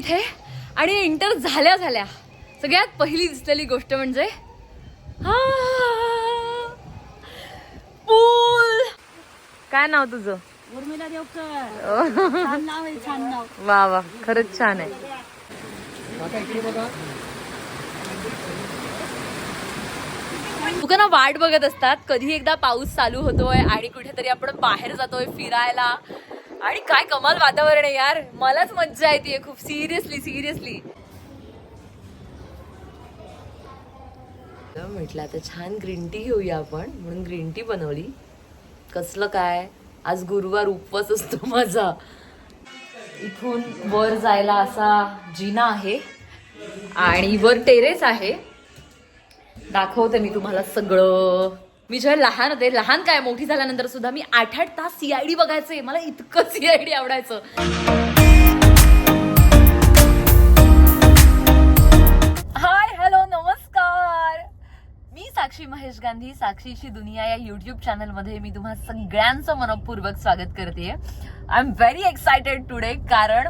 इथे आणि एंटर झाल्या झाल्या. सगळ्यात पहिली दिसलेली गोष्ट म्हणजे पूल! काय नाव तुझं? उर्मिला देवकर. वा वा खरंच छान आहे. दुकानं वाट बघत असतात कधी एकदा पाऊस चालू होतोय आणि कुठेतरी आपण बाहेर जातोय फिरायला. आणि काय कमाल वातावरण आहे यार. मलाच मज्जा येते खूप. सिरियसली सिरियसली म्हटलं आता छान ग्रीन टी घेऊया आपण. म्हणून ग्रीन टी बनवली. कसलं काय? आज गुरुवार उपवास असतो माझा. इथून वर जायला असा जिना आहे. आणि वर टेरेस आहे. दाखवते मी तुम्हाला सगळं. मी जेव्हा लहान होते लहान काय मोठी झाल्यानंतर सुद्धा मी आठ आठ तास सीआयडी बघायचे. मला इतकं सीआयडी आवडायचं. हाय हॅलो नमस्कार. मी साक्षी महेश गांधी साक्षीची दुनिया या युट्यूब चॅनलमध्ये मी तुम्हा सगळ्यांचं मनपूर्वक स्वागत करते. I am very excited today कारण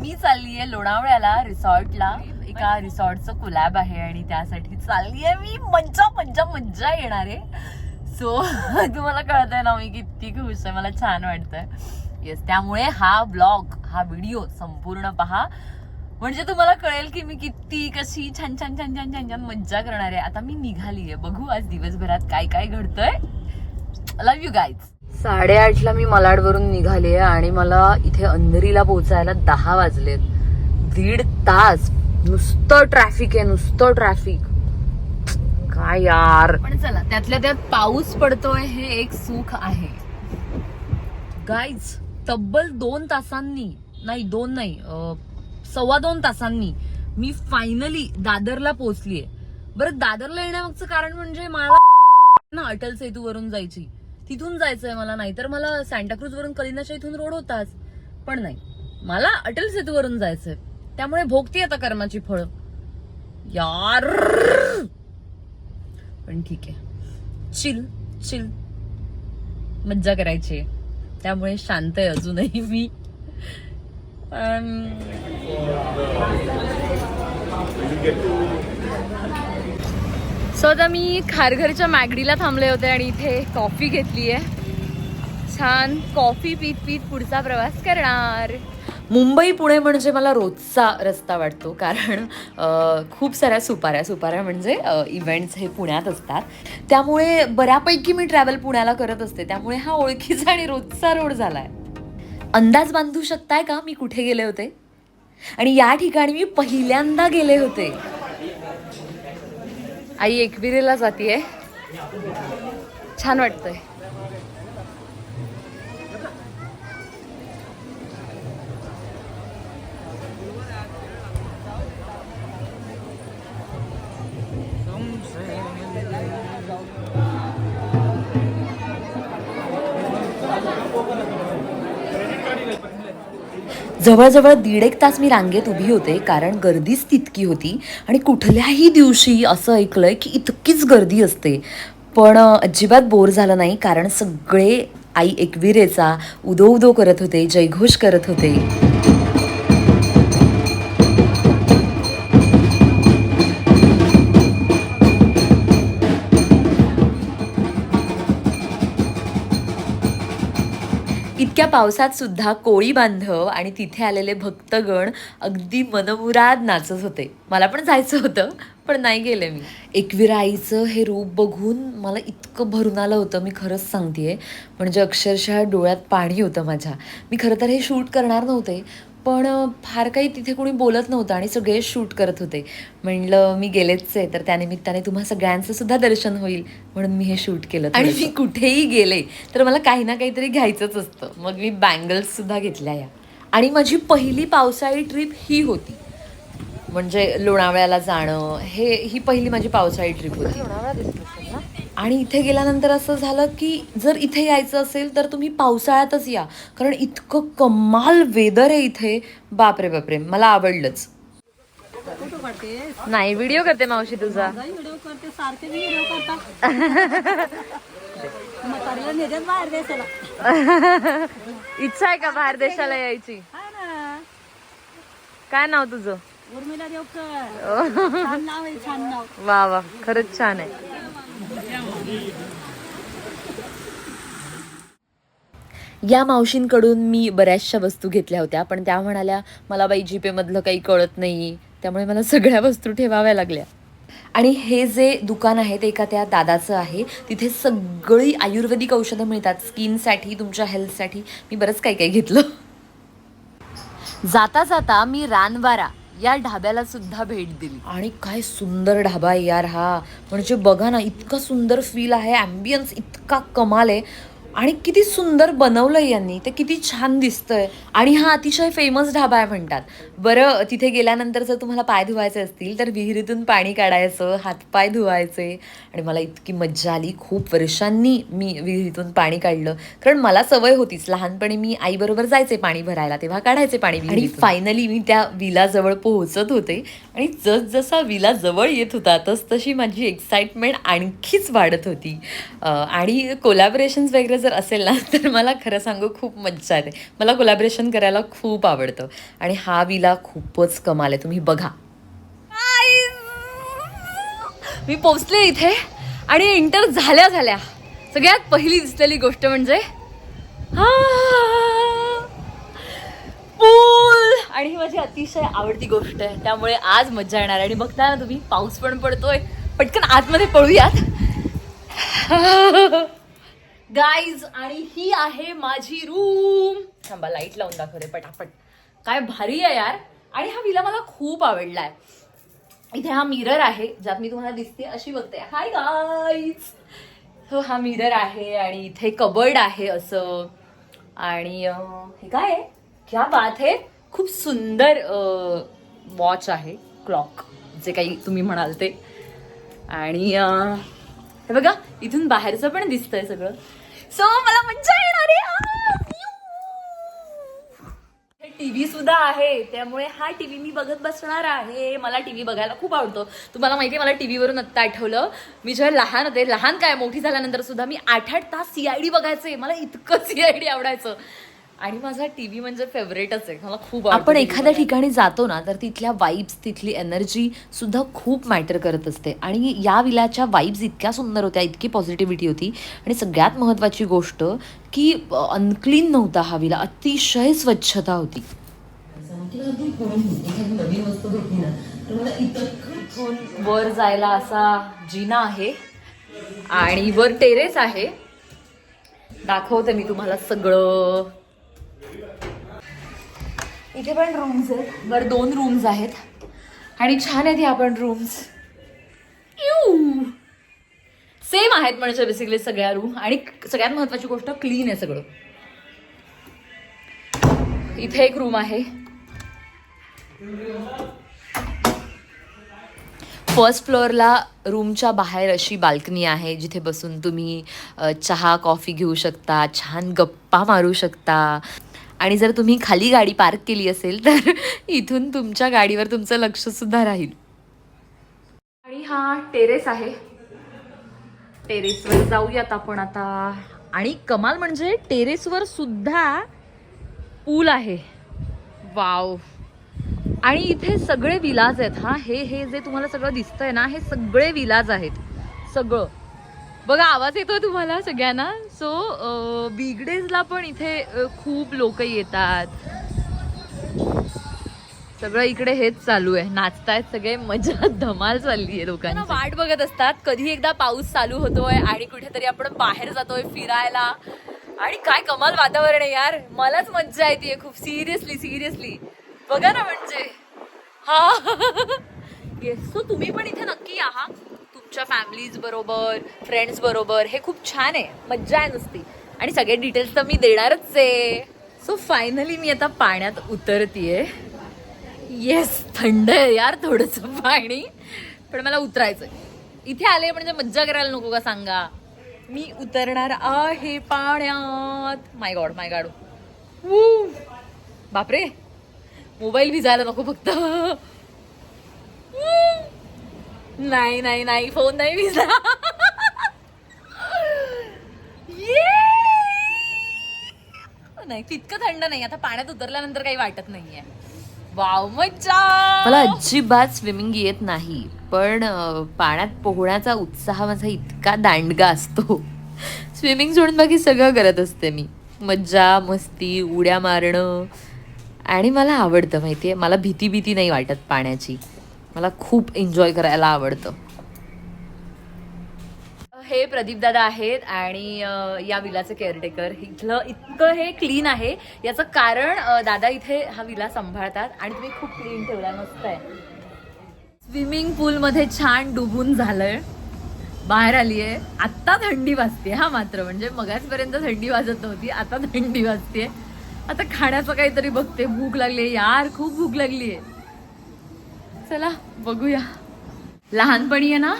मी चालली आहे लोणावळ्याला रिसॉर्टला. एका रिसॉर्टचं कोलॅब आहे आणि त्यासाठी चालली आहे मी. मज्जा मज्जा मज्जा येणार आहे. सो तुम्हाला कळतंय ना मी किती खुश आहे. मला छान वाटतंय. येस त्यामुळे हा ब्लॉग हा व्हिडिओ संपूर्ण पहा. म्हणजे तुम्हाला कळेल की मी किती कशी छान छान छान छान छान छान मज्जा करणार आहे. आता मी निघाली आहे बघू आज दिवसभरात काय काय घडतंय. लव्ह यू गाईज साडेआठला मी मलाडवरून निघाली आहे आणि मला इथे अंधेरीला पोहोचायला दहा वाजलेत. दीड तास नुसतं ट्रॅफिक आहे नुसतं ट्रॅफिक काय यार. पण चला त्यातल्या त्यात पाऊस पडतोय हे एक सुख आहे. गाईज तब्बल दोन तासांनी नाही दोन नाही सव्वा दोन तासांनी मी फायनली दादरला पोहोचलीये. बरं दादरला येण्यामागचं कारण म्हणजे मला ना अटल सेतूवरून जायची. तिथून जायचंय मला नाहीतर मला सँटाक्रूज वरून कलिनाच्या इथून रोड होताच. पण नाही मला अटल सेतूवरून जायचंय. त्यामुळे भोगती आता कर्माची फळं. यार! पण ठीक आहे. Chill chill. मज्जा करायची आहे. त्यामुळे शांत आहे अजूनही मी. सो आता मी खारघरच्या मॅगडीला थांबले होते आणि इथे कॉफी घेतली आहे छान कॉफी पीत पीत पुढचा प्रवास करणार. मुंबई पुणे म्हणजे मला रोजचा रस्ता वाटतो कारण खूप साऱ्या सुपाऱ्या सुपाऱ्या म्हणजे इव्हेंट्स हे पुण्यात असतात. त्यामुळे बऱ्यापैकी मी ट्रॅव्हल पुण्याला करत असते. त्यामुळे हा ओळखीचा आणि रोजचा रोड झाला आहे अंदाज बांधू शकताय का? मी कुठे गेले होते? आणि या ठिकाणी मी पहिल्यांदा गेले होते. आई एकविरेला जातीये. छान वाटतंय. जवळजवळ दीड एक तास मी रांगेत उभी होते कारण गर्दीच तितकी होती आणि कुठल्याही दिवशी असं ऐकलंय की इतकीच गर्दी असते. पण अजिबात बोर झालं नाही कारण सगळे आई एकविरेचा उदो उदो करत होते जयघोष करत होते. इतक्या पावसात सुद्धा कोळी बांधव आणि तिथे आलेले भक्तगण अगदी मनमुराद नाचत होते. मला पण जायचं होतं पण नाही गेले मी. एकविराईचं हे रूप बघून मला इतकं भरून आलं होतं मी खरंच सांगते म्हणजे अक्षरशः डोळ्यात पाणी होतं माझ्या. मी खरं तर हे शूट करणार नव्हते पण फार काही तिथे कोणी बोलत नव्हतं आणि सगळे शूट करत होते. म्हणलं मी गेलेच आहे तर त्यानिमित्ताने तुम्हा सगळ्यांचं सुद्धा दर्शन होईल. म्हणून मी हे शूट केलं आणि मी कुठेही गेले तर मला काही ना काहीतरी घ्यायचंच असतं. मग मी बँगल्स सुद्धा घेतल्या या. आणि माझी पहिली पावसाळी ट्रिप ही होती. म्हणजे लोणावळ्याला जाणं हे ही पहिली माझी पावसाळी ट्रिप होती. आणि इथे गेल्यानंतर असं झालं की जर इथे यायचं असेल तर तुम्ही पावसाळ्यातच या. कारण इतकं कमाल वेदर आहे इथे. बापरे बापरे. मला आवडलंच. नाही व्हिडिओ करते मावशी तुझा. व्हिडिओ करते सारखे व्हिडिओ करता. इच्छा आहे का बाहेर देशाला यायची? हा काय नाव तुझं? उर्मिला देवकर. छान नाव आहे छान नाव. वा वा. खरंच छान आहे. या मावशींकडून मी बऱ्याचशा वस्तू घेतल्या होत्या पण त्या म्हणाल्या मला बाई जीपेमधलं काही कळत नाही त्यामुळे मला सगळ्या वस्तू ठेवाव्या लागल्या. आणि हे जे दुकान आहे ते एका त्या दादाचं आहे. तिथे सगळी आयुर्वेदिक औषधं मिळतात. स्किनसाठी तुमच्या हेल्थसाठी. मी बरंच काही काही घेतलं. जाता जाता मी रानवारा या ढाब्याला सुद्धा भेट दिली. आणि काय सुंदर ढाबा यार हा. म्हणजे बघा ना इतका सुंदर फील आहे ॲम्बियन्स इतका कमाल आहे. आणि किती सुंदर बनवलंय यांनी. ते किती छान दिसतंय. आणि हा अतिशय फेमस ढाबा आहे म्हणतात. बरं तिथे गेल्यानंतर जर तुम्हाला पाय धुवायचे असतील तर विहिरीतून पाणी काढायचं हातपाय धुवायचे. आणि मला इतकी मज्जा आली. खूप वर्षांनी मी विहिरीतून पाणी काढलं. कारण मला सवय होतीच. लहानपणी मी आईबरोबर जायचे पाणी भरायला. तेव्हा काढायचे पाणी आणि फायनली मी त्या विलाजवळ पोहोचत होते. आणि जसजसा विला जवळ येत होता तस तशी माझी एक्साइटमेंट आणखीच वाढत होती. आणि कोलॅबरेशन्स वगैरे जर असेल ना तर मला खरं सांगू खूप मज्जा येते. मला कोलॅबरेशन करायला खूप आवडतं. आणि हा विला खूपच कमाल आहे. तुम्ही बघा. मी पोचले इथे आणि इंटर झाल्या झाल्या. सगळ्यात पहिली दिसलेली गोष्ट म्हणजे पूल! आणि ही माझी अतिशय आवडती गोष्ट आहे. त्यामुळे आज मज्जा येणार आहे. आणि बघता ना तुम्ही पाऊस पण पडतोय. पटकन आतमध्ये पळूयात. गाईज आणि ही आहे माझी रूम थांबा लाइट लावून दाखवते पटापट. काय भारी आहे यार. आणि हा विला मला खूप आवडलाय. इथे हा मिरर आहे ज्यात मी तुम्हाला दिसते अशी बघते. हाय गाईज हो हा मिरर आहे आणि इथे कबर्ड आहे असं. आणि हे काय आहे? क्या बात आहे खूप सुंदर वॉच आहे. क्लॉक जे काही तुम्ही म्हणाल ते. आणि हे बघा इथून बाहेरचं पण दिसतंय सगळं. सो मला मज्जा येणार आहे. टीव्ही सुद्धा आहे त्यामुळे हा टीव्ही मी बघत बसणार आहे. मला टीव्ही बघायला खूप आवडतो. तुम्हाला माहिती आहे मला टीव्हीवरून आत्ता आठवलं. मी जेव्हा लहान होते लहान काय मोठी झाल्यानंतर सुद्धा मी आठ आठ तास सीआयडी बघायचे. मला इतकं सीआयडी आवडायचं. आणि माझा टीव्ही म्हणजे फेवरेटच आहे. मला खूप आपण एखाद्या ठिकाणी जातो ना तर तिथल्या वाईब्स तिथली एनर्जी सुद्धा खूप मॅटर करत असते. आणि या विलाच्या वाईब्स इतक्या सुंदर होत्या इतकी पॉझिटिव्हिटी होती. आणि सगळ्यात महत्त्वाची गोष्ट की अनक्लीन नव्हता हा विला अतिशय स्वच्छता होती. वर जायला असा जिना आहे. आणि वर टेरेस आहे. दाखवते मी तुम्हाला सगळं. इथे पण रूम्स आहेत. वर दोन रूम्स आहेत. आणि छान आहेत ह्या पण रूम्स सेम आहेत म्हणजे बेसिकली सगळ्या रूम आणि सगळ्यात महत्वाची गोष्ट क्लीन आहे सगळं. इथे एक रूम आहे. फर्स्ट फ्लोअरला रूमच्या बाहेर अशी बाल्कनी आहे जिथे बसून तुम्ही चहा कॉफी घेऊ शकता छान गप्पा मारू शकता. आणि जर तुम्ही खाली गाडी पार्क केली असेल तर इथून तुमच्या गाडीवर तुमचं लक्षसुद्धा राहील. आणि हा टेरेस आहे. टेरेसवर जाऊयात आपण आता. आणि कमाल म्हणजे टेरेसवर सुद्धा पूल आहे. वाव. आणि इथे सगळे विलाज आहेत हा हे हे जे तुम्हाला सगळं दिसतंय ना हे सगळे विलाज आहेत. सगळं. बघा आवाज येतोय तुम्हाला सगळ्यांना? सो बिगडेजला पण इथे खूप लोक येतात. सगळं इकडे हेच चालू आहे. नाचतायत सगळे मजा धमाल चालली आहे लोकांना वाट बघत असतात. कधी एकदा पाऊस चालू होतोय आणि कुठेतरी आपण बाहेर जातोय फिरायला. आणि काय कमाल वातावरण आहे यार. मलाच मज्जा येते खूप. सिरियसली सिरियसली बघा ना म्हणजे. हा. येस सो तुम्ही पण इथे नक्की आहात हा तुमच्या फॅमिलीज बरोबर फ्रेंड्स बरोबर हे खूप छान आहे. मज्जा आहे नुसती. आणि सगळे डिटेल्स तर मी देणारच आहे. सो फायनली मी आता पाण्यात उतरतीये. येस थंड आहे यार थोडस पाणी. पण मला उतरायचं इथे आले म्हणजे मज्जा करायला नको का सांगा? मी उतरणार आहे पाण्यात. माय गॉड माय गॉड बापरे! मोबाईल भिजायला नको फक्त. नाही नाही नाही फोन नाही भिजला नाही तितकं थंड नाही आता पाण्यात उतरल्यानंतर काही वाटत नाहीये. वाव मज्जा! मला अजिबात स्विमिंग येत नाही पण अं, पाण्यात पोहण्याचा उत्साह माझा इतका दांडगा असतो. स्विमिंग सोडून बाकी सगळं करत असते मी. मज्जा मस्ती उड्या मारणं. आणि मला आवडतं माहिती आहे मला भीती भीती नाही वाटत पाण्याची. मला खूप एन्जॉय करायला आवडतं. हे प्रदीप दादा आहेत आणि या विलाचे केअरटेकर इथलं इतकं हे क्लीन आहे. याचं कारण दादा इथे हा विला सांभाळतात आणि तुम्ही खूप क्लीन ठेवला मस्त आहे. स्विमिंग पूलमध्ये छान डुबून झालंय. बाहेर आली आहे आत्ता थंडी वाजते हा मात्र. म्हणजे मगाचपर्यंत थंडी वाजत नव्हती आता थंडी वाजते आता खाण्याचं काहीतरी बघते. भूक लागली यार खूप भूक लागली आहे चला बघूया. लहानपणी आहे ना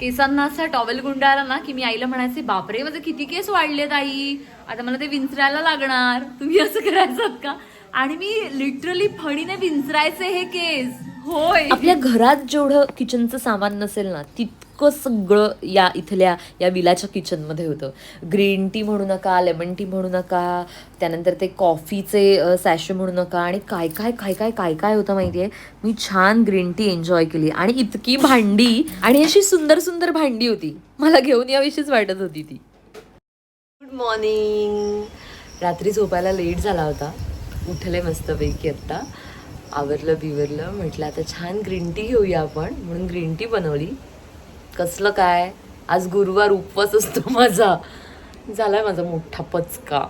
केसांना असा टॉवेल गुंडाळला ना की मी आईला म्हणायचे बापरे माझे किती केस वाढलेत आई आता मला ते विंचरायला लागणार. तुम्ही असं करायचं का? आणि मी लिटरली फणीने विंचरायचे हे केस. होय. आपल्या घरात जेवढं किचनचं सामान नसेल ना तितकं सगळं या इथल्या या विलाच्या किचनमध्ये होतं. ग्रीन टी म्हणू नका लेमन टी म्हणू नका त्यानंतर ते कॉफीचे सॅशे म्हणू नका आणि काय काय काय काय काय काय होतं माहितीये? मी छान ग्रीन टी एन्जॉय केली आणि इतकी भांडी आणि अशी सुंदर सुंदर भांडी होती. मला घेऊन याविषयीच वाटत होती ती. गुड मॉर्निंग रात्री झोपायला लेट झाला होता. उठले मस्तपैकी आत्ता आवरलं बिवरलं म्हटलं आता छान ग्रीन टी घेऊया आपण. म्हणून ग्रीन टी बनवली. कसलं काय? आज गुरुवार उपवास असतो माझा. झालाय माझा मोठा पचका.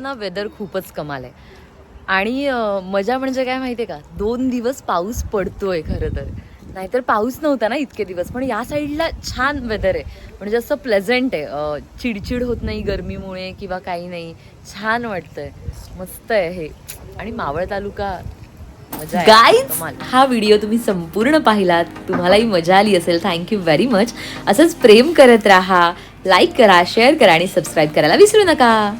ना वेदर खूपच कमाल आहे. आणि मजा म्हणजे काय माहिती आहे का? दोन दिवस पाऊस पडतोय खरं तर. नाहीतर पाऊस नव्हता ना इतके दिवस पण या साईडला छान वेदर आहे. म्हणजे असं प्लेझंट आहे. चिडचिड होत नाही गरमीमुळे किंवा काही नाही. छान वाटतंय. मस्त आहे हे. आणि मावळ तालुका गाईज हा व्हिडिओ तुम्ही संपूर्ण पाहिलात. तुम्हालाही मजा आली असेल. थँक्यू व्हेरी मच असंच प्रेम करत राहा लाईक करा शेअर करा आणि सबस्क्राईब करायला विसरू नका.